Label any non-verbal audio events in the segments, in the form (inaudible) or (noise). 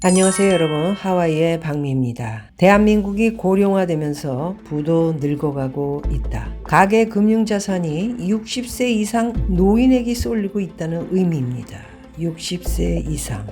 안녕하세요 여러분 하와이의 박미입니다. 대한민국이 고령화되면서 부도 늙어가고 있다. 가계 금융자산이 60세 이상 노인에게 쏠리고 있다는 의미입니다. 60세 이상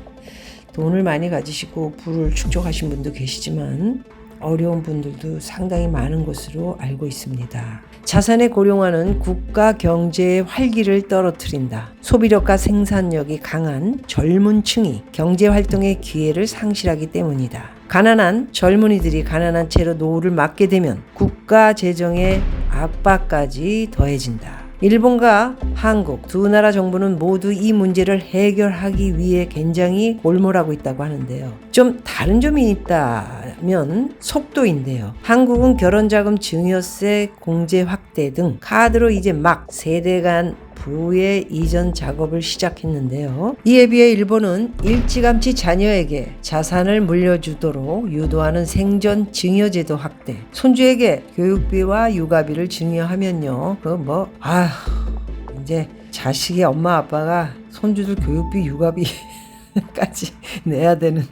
돈을 많이 가지시고 부를 축적하신 분도 계시지만 어려운 분들도 상당히 많은 것으로 알고 있습니다. 자산의 고령화는 국가 경제의 활기를 떨어뜨린다. 소비력과 생산력이 강한 젊은 층이 경제 활동의 기회를 상실하기 때문이다. 가난한 젊은이들이 가난한 채로 노후를 맞게 되면 국가 재정의 압박까지 더해진다. 일본과 한국 두 나라 정부는 모두 이 문제를 해결하기 위해 굉장히 골몰하고 있다고 하는데요. 좀 다른 점이 있다면 속도인데요. 한국은 결혼자금 증여세 공제 확대 등 카드로 이제 막 세대 간 부의 이전 작업을 시작했는데요. 이에 비해 일본은 일찌감치 자녀에게 자산을 물려주도록 유도하는 생전 증여제도 확대, 손주에게 교육비와 육아비를 증여하면요. 그 뭐, 아휴, 이제 자식의 엄마 아빠가 손주들 교육비, 육아비 (laughs) 까지 내야 되는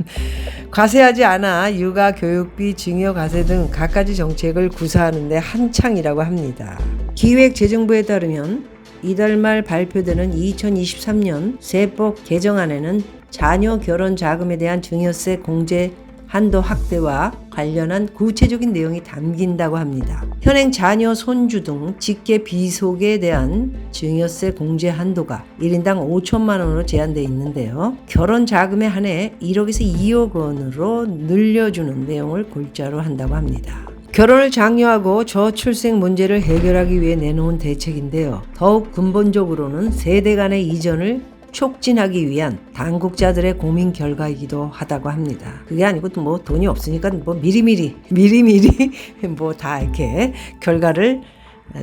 과세하지 않아 육아, 교육비, 증여, 과세 등 갖가지 정책을 구사하는데 한창이라고 합니다. 기획재정부에 따르면 이달 말 발표되는 2023년 세법 개정안에는 자녀 결혼 자금에 대한 증여세 공제 한도 확대와 관련한 구체적인 내용이 담긴다고 합니다. 현행 자녀, 손주 등 직계 비속에 대한 증여세 공제 한도가 1인당 5천만 원으로 제한되어 있는데요. 결혼 자금에 한해 1억에서 2억 원으로 늘려주는 내용을 골자로 한다고 합니다. 결혼을 장려하고 저출생 문제를 해결하기 위해 내놓은 대책인데요. 더욱 근본적으로는 세대 간의 이전을 촉진하기 위한 당국자들의 고민 결과이기도 하다고 합니다. 그게 아니고 뭐 돈이 없으니까 뭐 미리미리 (laughs) 미리미리 (laughs) 뭐 다 이렇게 결과를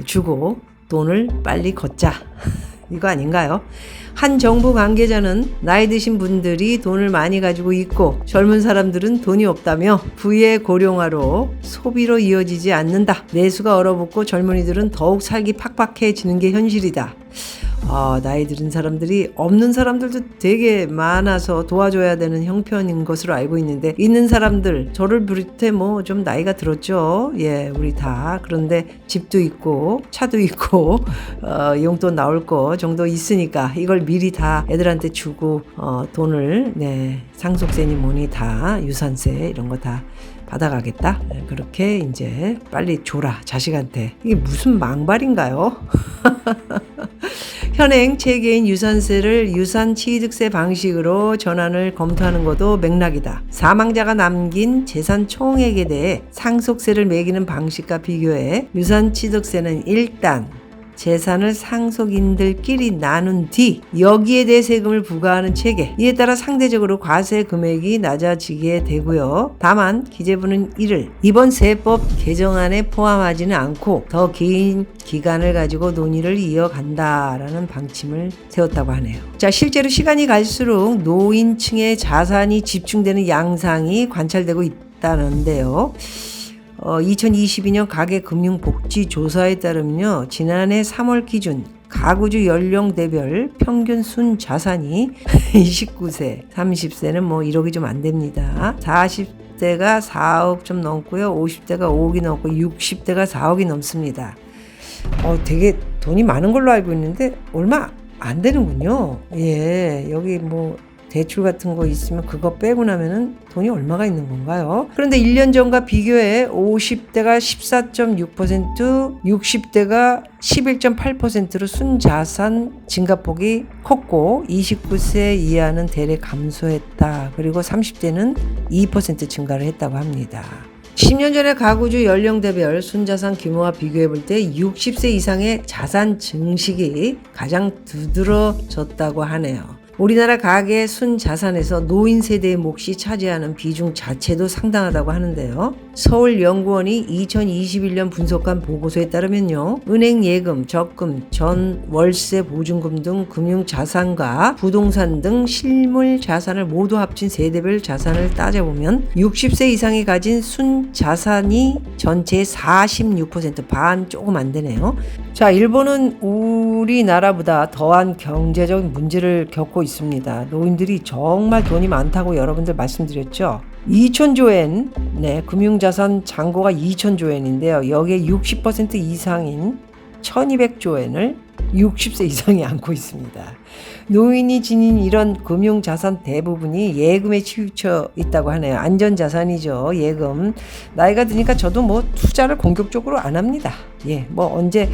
주고 돈을 빨리 걷자. 이거 아닌가요? 한 정부 관계자는 나이 드신 분들이 돈을 많이 가지고 있고 젊은 사람들은 돈이 없다며 부의 고령화로 소비로 이어지지 않는다. 내수가 얼어붙고 젊은이들은 더욱 살기 팍팍해지는 게 현실이다. 아, 나이 들은 사람들이 없는 사람들도 되게 많아서 도와줘야 되는 형편인 것으로 알고 있는데 있는 사람들 저를 비롯해 뭐 좀 나이가 들었죠. 예, 우리 다 그런데 집도 있고 차도 있고 (laughs) 어, 용돈 나올 거 정도 있으니까 이걸 미리 다 애들한테 주고 어, 돈을 네 상속세니 뭐니 다 유산세 이런 거 다 받아가겠다. 네, 그렇게 이제 빨리 줘라 자식한테 이게 무슨 망발인가요? (laughs) 현행 체계인 유산세를 유산 취득세 방식으로 전환을 검토하는 것도 맥락이다. 사망자가 남긴 재산 총액에 대해 상속세를 매기는 방식과 비교해 유산 취득세는 일단 재산을 상속인들끼리 나눈 뒤 여기에 대해 세금을 부과하는 체계 이에 따라 상대적으로 과세 금액이 낮아지게 되고요. 다만 기재부는 이를 이번 세법 개정안에 포함하지는 않고 더 긴 기간을 가지고 논의를 이어간다라는 방침을 세웠다고 하네요. 자 실제로 시간이 갈수록 노인층의 자산이 집중되는 양상이 관찰되고 있다는데요. 어, 2022년 가계금융복지조사에 따르면요. 지난해 3월 기준 가구주 연령대별 평균 순 자산이 (laughs) 29세, 30세는 뭐 1억이 좀 안 됩니다. 40대가 4억 좀 넘고요. 50대가 5억이 넘고 60대가 4억이 넘습니다. 어, 되게 돈이 많은 걸로 알고 있는데 얼마 안 되는군요. 예, 여기 뭐 대출 같은 거 있으면 그거 빼고 나면은 돈이 얼마가 있는 건가요? 그런데 1년 전과 비교해 50대가 14.6%, 60대가 11.8%로 순자산 증가폭이 컸고 29세 이하는 대례 감소했다. 그리고 30대는 2% 증가를 했다고 합니다. 10년 전에 가구주 연령대별 순자산 규모와 비교해 볼 때 60세 이상의 자산 증식이 가장 두드러졌다고 하네요. 우리나라 가계 순자산에서 노인 세대의 몫이 차지하는 비중 자체도 상당하다고 하는데요. 서울연구원이 2021년 분석한 보고서에 따르면요. 은행 예금, 적금, 전 월세 보증금 등 금융 자산과 부동산 등 실물 자산을 모두 합친 세대별 자산을 따져보면 60세 이상이 가진 순 자산이 전체의 46%반 조금 안 되네요. 자, 일본은 우 리나라보다 더한 경제적 문제를 겪고 있습니다. 노인들이 정말 돈이 많다고 여러분들 말씀드렸죠. 2천조엔, 네, 금융자산 잔고가 2천조엔인데요. 여기에 60% 이상인 1200조엔을 60세 이상이 안고 있습니다. 노인이 지닌 이런 금융자산 대부분이 예금에 치우쳐 있다고 하네요. 안전자산이죠. 예금. 나이가 드니까 저도 뭐 투자를 공격적으로 안 합니다. 예, 뭐 언제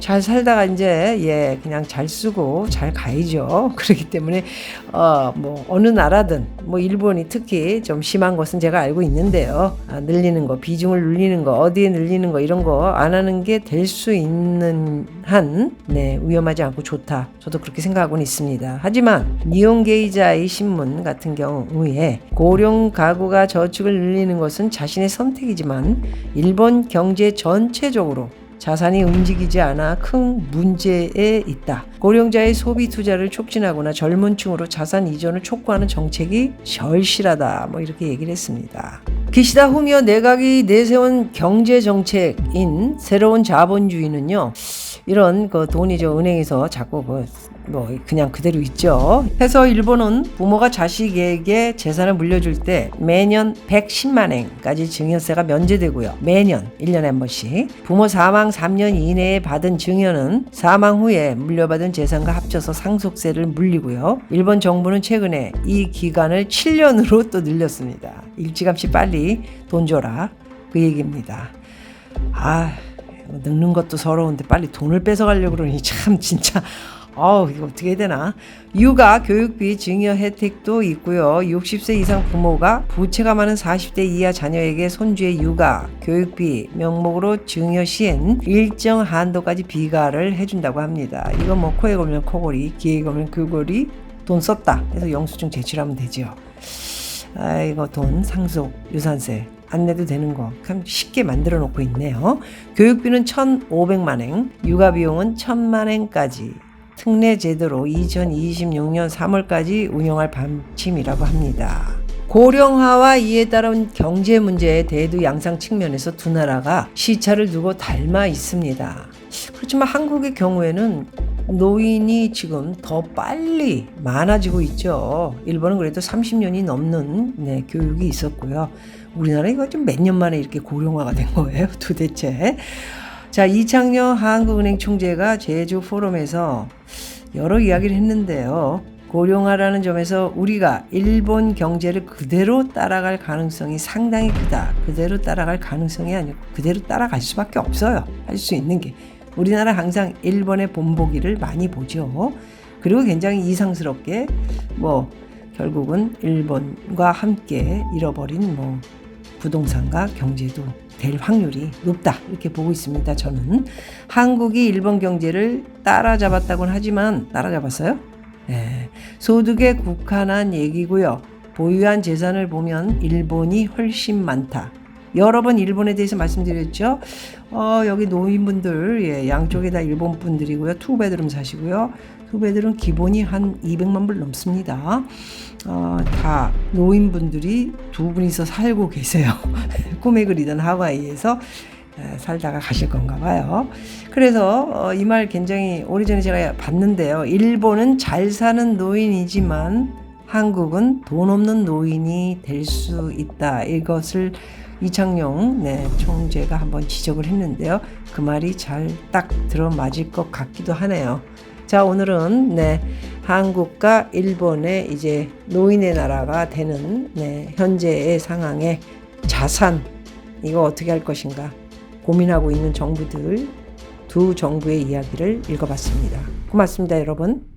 잘 살다가 이제 예, 그냥 잘 쓰고 잘 가야죠. (laughs) 그렇기 때문에 어, 뭐 어느 나라든 뭐 일본이 특히 좀 심한 것은 제가 알고 있는데요. 아, 늘리는 거, 비중을 늘리는 거, 어디에 늘리는 거 이런 거 안 하는 게 될 수 있는 한 네, 위험하지 않고 좋다. 저도 그렇게 생각하고는 있습니다. 하지만 니온게이자의 신문 같은 경우에 고령 가구가 저축을 늘리는 것은 자신의 선택이지만 일본 경제 전체적으로 자산이 움직이지 않아 큰 문제에 있다. 고령자의 소비 투자를 촉진하거나 젊은 층으로 자산 이전을 촉구하는 정책이 절실하다. 뭐 이렇게 얘기를 했습니다. 기시다 후미오 내각이 내세운 경제 정책인 새로운 자본주의는요. 이런 그 돈이 저 은행에서 자꾸 그 뭐 그냥 그대로 있죠. 해서 일본은 부모가 자식에게 재산을 물려줄 때 매년 110만 엔까지 증여세가 면제되고요. 매년 1년에 한 번씩 부모 사망 3년 이내에 받은 증여는 사망 후에 물려받은 재산과 합쳐서 상속세를 물리고요. 일본 정부는 최근에 이 기간을 7년으로 또 늘렸습니다. 일찌감치 빨리 돈 줘라 그 얘기입니다. 아 늙는 것도 서러운데 빨리 돈을 뺏어가려고 그러니 참 진짜 어우 이거 어떻게 해야 되나? 육아 교육비 증여 혜택도 있고요. 60세 이상 부모가 부채가 많은 40대 이하 자녀에게 손주의 육아 교육비 명목으로 증여 시엔 일정 한도까지 비가를 해준다고 합니다. 이거 뭐 코에 걸면 코골이 귀에 걸면 귀골이 돈 썼다. 해서 영수증 제출하면 되죠. 아이고 돈 상속 유산세. 안 내도 되는 거. 그냥 쉽게 만들어 놓고 있네요. 교육비는 1,500만 엔, 육아 비용은 1,000만 엔까지 특례 제도로 2026년 3월까지 운영할 방침이라고 합니다. 고령화와 이에 따른 경제 문제의 대두 양상 측면에서 두 나라가 시차를 두고 닮아 있습니다. 그렇지만 한국의 경우에는 노인이 지금 더 빨리 많아지고 있죠. 일본은 그래도 30년이 넘는 네, 교육이 있었고요. 우리나라 이거 좀 몇 년 만에 이렇게 고령화가 된 거예요, (laughs) 도대체. 자, 이창녀 한국은행 총재가 제주 포럼에서 여러 이야기를 했는데요. 고령화라는 점에서 우리가 일본 경제를 그대로 따라갈 가능성이 상당히 크다. 그대로 따라갈 가능성이 아니고 그대로 따라갈 수밖에 없어요. 할 수 있는 게. 우리나라 항상 일본의 본보기를 많이 보죠. 그리고 굉장히 이상스럽게 뭐 결국은 일본과 함께 잃어버린 뭐 부동산과 경제도 될 확률이 높다 이렇게 보고 있습니다. 저는 한국이 일본 경제를 따라잡았다고는 하지만 따라잡았어요? 네. 소득에 국한한 얘기고요. 보유한 재산을 보면 일본이 훨씬 많다. 여러 번 일본에 대해서 말씀드렸죠. 어, 여기 노인분들, 예, 양쪽에 다 일본 분들이고요. 투베드룸 사시고요. 투베드룸 기본이 한 200만 불 넘습니다. 어, 다 노인분들이 두 분이서 살고 계세요. (laughs) 꿈에 그리던 하와이에서 에, 살다가 가실 건가 봐요. 그래서 어, 이말 굉장히 오래전에 제가 봤는데요. 일본은 잘 사는 노인이지만 한국은 돈 없는 노인이 될 수 있다. 이것을 이창용 네, 총재가 한번 지적을 했는데요. 그 말이 잘 딱 들어맞을 것 같기도 하네요. 자, 오늘은 네, 한국과 일본의 이제 노인의 나라가 되는 네, 현재의 상황에 자산 이거 어떻게 할 것인가 고민하고 있는 정부들 두 정부의 이야기를 읽어봤습니다. 고맙습니다, 여러분.